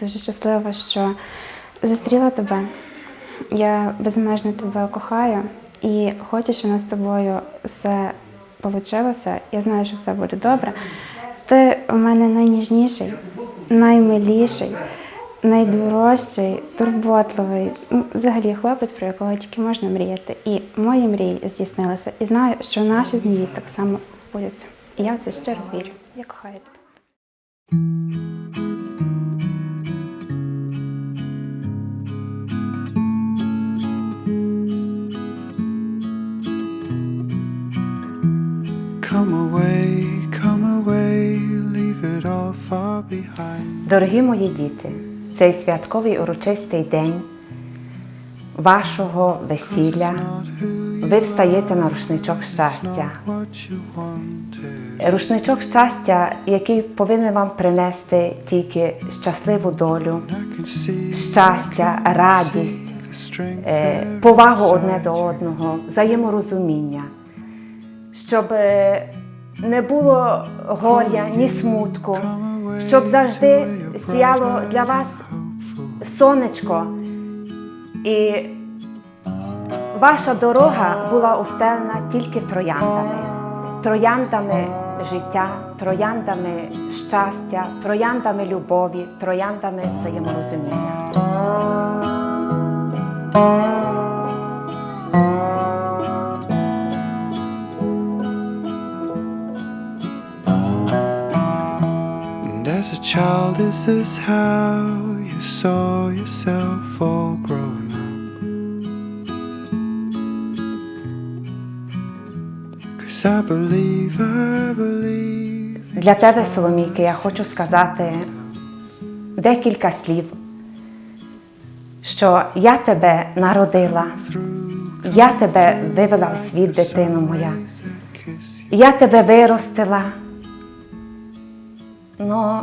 дуже щаслива, що зустріла тебе. Я безмежно тебе кохаю і хочу, щоб у нас з тобою все вийшло. Я знаю, що все буде добре. Ти у мене найніжніший, наймиліший, найдорожчий, турботливий. Взагалі хлопець, про якого тільки можна мріяти. І мої мрії здійснилися. І знаю, що наші змії так само збудуться. І я в це щиро вірю. Я кохаю Дорогі мої діти, цей святковий урочистий день вашого весілля. Ви встаєте на рушничок щастя. Рушничок щастя, який повинен вам принести тільки щасливу долю, щастя, радість, е, повагу одне до одного, взаєморозуміння, щоб е, не було горя, ні смутку, щоб завжди сіяло для вас сонечко. І ваша дорога була устелена тільки трояндами, трояндами життя, трояндами щастя, трояндами любові, трояндами взаєморозуміння. Child, is this how you saw yourself all growing up? Cause I believe, I believe. Для тебе, Соломійки, я хочу сказати декілька слів, що я тебе народила, я тебе вивела в світ, дитино моя, я тебе виростила. Ну,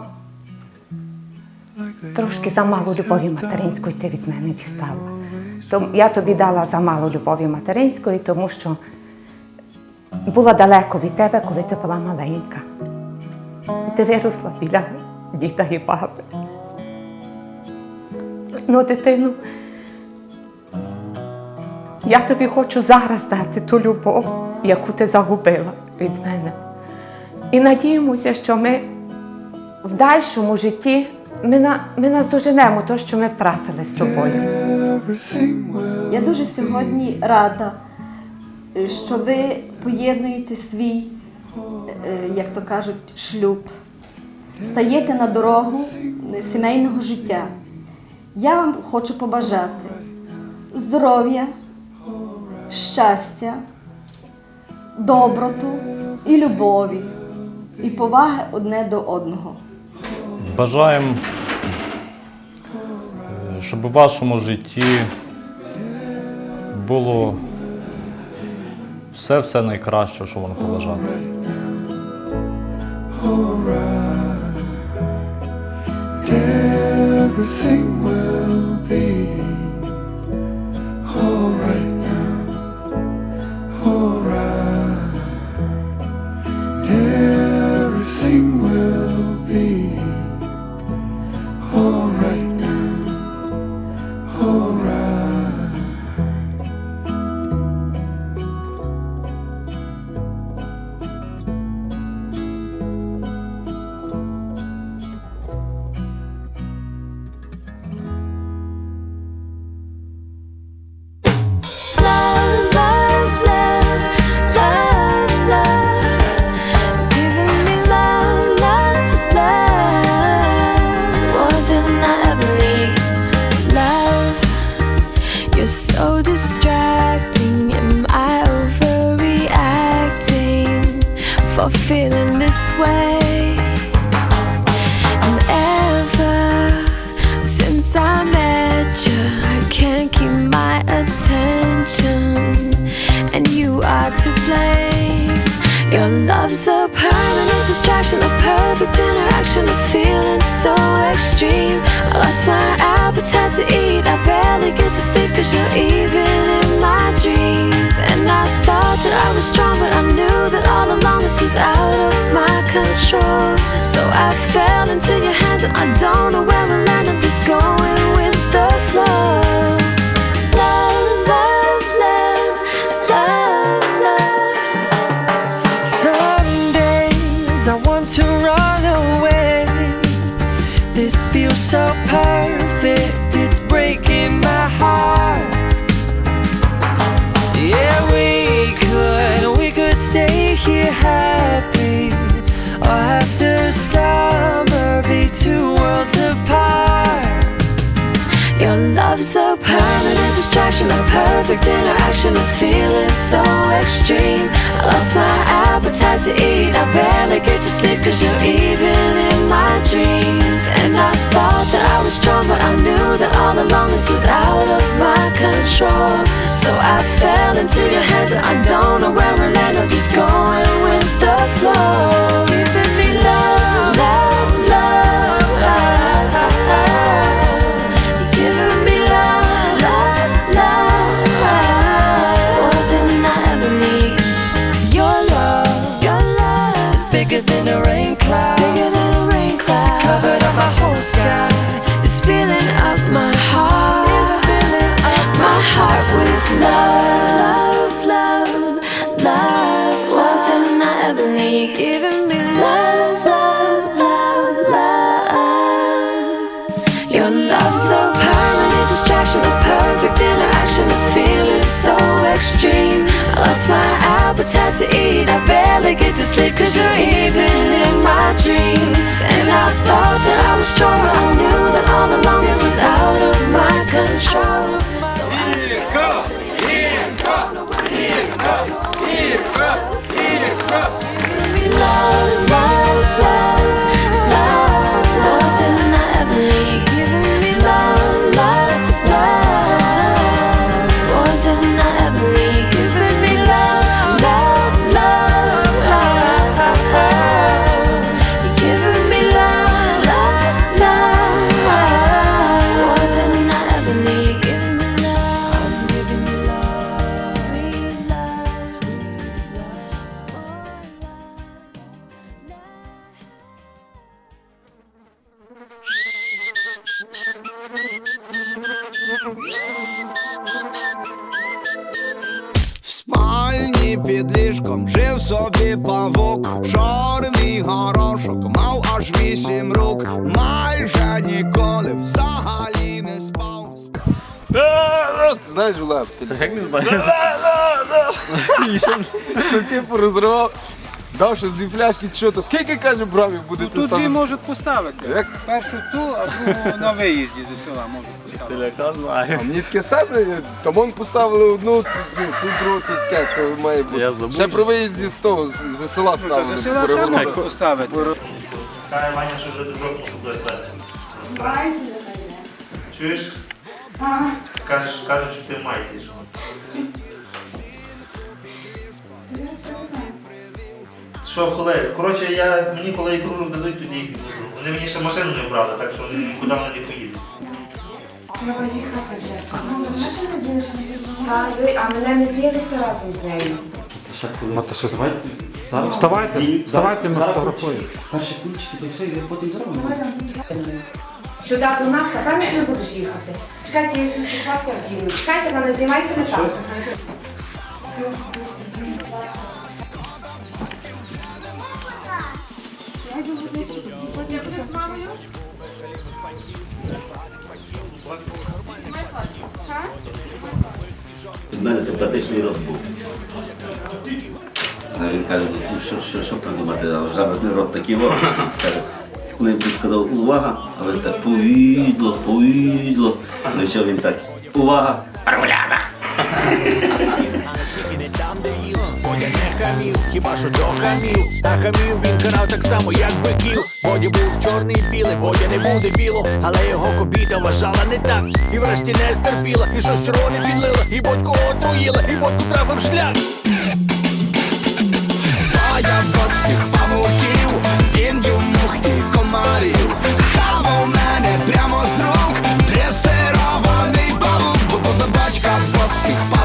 трошки замало любові материнської ти від мене дістала. Тому я тобі дала замало любові материнської, тому що була далеко від тебе, коли ти була маленька. Ти виросла біля діда і баби. Ну, дитину, я тобі хочу зараз дати ту любов, яку ти загубила від мене. І надіємося, що ми в дальшому житті ми, на, ми наздоженемо те, що ми втратили з тобою. Я дуже сьогодні рада, е, що ви поєднуєте свій, е, як то кажуть, шлюб, стаєте на дорогу е, сімейного життя. Я вам хочу побажати здоров'я, щастя, доброту і любові, і поваги одне до одного. Бажаємо, е, щоб у вашому житті було все-все найкраще, що вам побажати. everything will be this way? And ever since I met you, I can't keep my attention, and you are to blame. Your love's a permanent distraction, a perfect interaction, a feeling so extreme. I lost my control. So I fell into your hands, and I don't know permanent distraction, a perfect interaction. The feeling so extreme. I lost my appetite to eat. I barely get to sleep cause you're even in my dreams. And I thought that I was strong, but I knew that all along this was out of my control. So I fell into your hands and I don't know where we'll end. Love, love, love, I ever need. Giving me love, love, love, love. Your love's a permanent distraction, a perfect interaction. The so extreme. I lost my appetite to eat. I barely get to sleep cause you're even in my dreams. And I thought that I was strong, but I knew that all along this was out of my control. 거야? Під ліжком жив собі павук, чорний горошок, мав аж вісім рук, майже ніколи взагалі не спав. Знаєш, Влад, ти Як не знаю. шнурки порозривав, дав ще дві пляшки, що то, скільки каже брамів буде Тут дві там? можуть поставити. Як? Першу ту, а другу на виїзді зі села можуть поставити. Теляка А знаю. мені таке саме, там вон поставили одну, тут, ну, тут другу, тут те, то має бути. Я забув. Ще при виїзді з того, з, з села Ну, то ставили. зі села ще можуть поставити. Каже Ваня, що вже дружок пішов до СВ. Чуєш? Кажеш, кажуть, що ти майці. що. Що, коли? Коротше, я, мені коли ігрушок дадуть, тоді їх. Вони мені ще машину не брали, так що вони нікуди вони не поїдуть. А мене не з'їлися разом з нею. Вставайте, вставайте, ми фотографуємо. Перші кульчики, то все, і потім зробимо. Що дати нас, а там не будеш їхати. Чекайте, я якусь ситуацію вдіну. Чекайте, мене знімайте не так. Від мене симпатичний рот був. А він каже, ну що, що, що придумати, а жаберний рот такий во. Каже, коли він сказав увага, а він так повідло, повідло. Ну що він так, увага, парволяда хамів, хіба що до хамів, та хамів він карав так само, як биків. Боді був чорний білий, Бодя не буде біло, але його кобіта вважала не так. І врешті не стерпіла, і щось червоне підлила, і бодьку отруїла, і бодьку трафив шлях. Бая бос всіх павуків, він їв мух і комарів. Хавав мене прямо з рук, дресирований павук, бо бачка бос всіх павуків.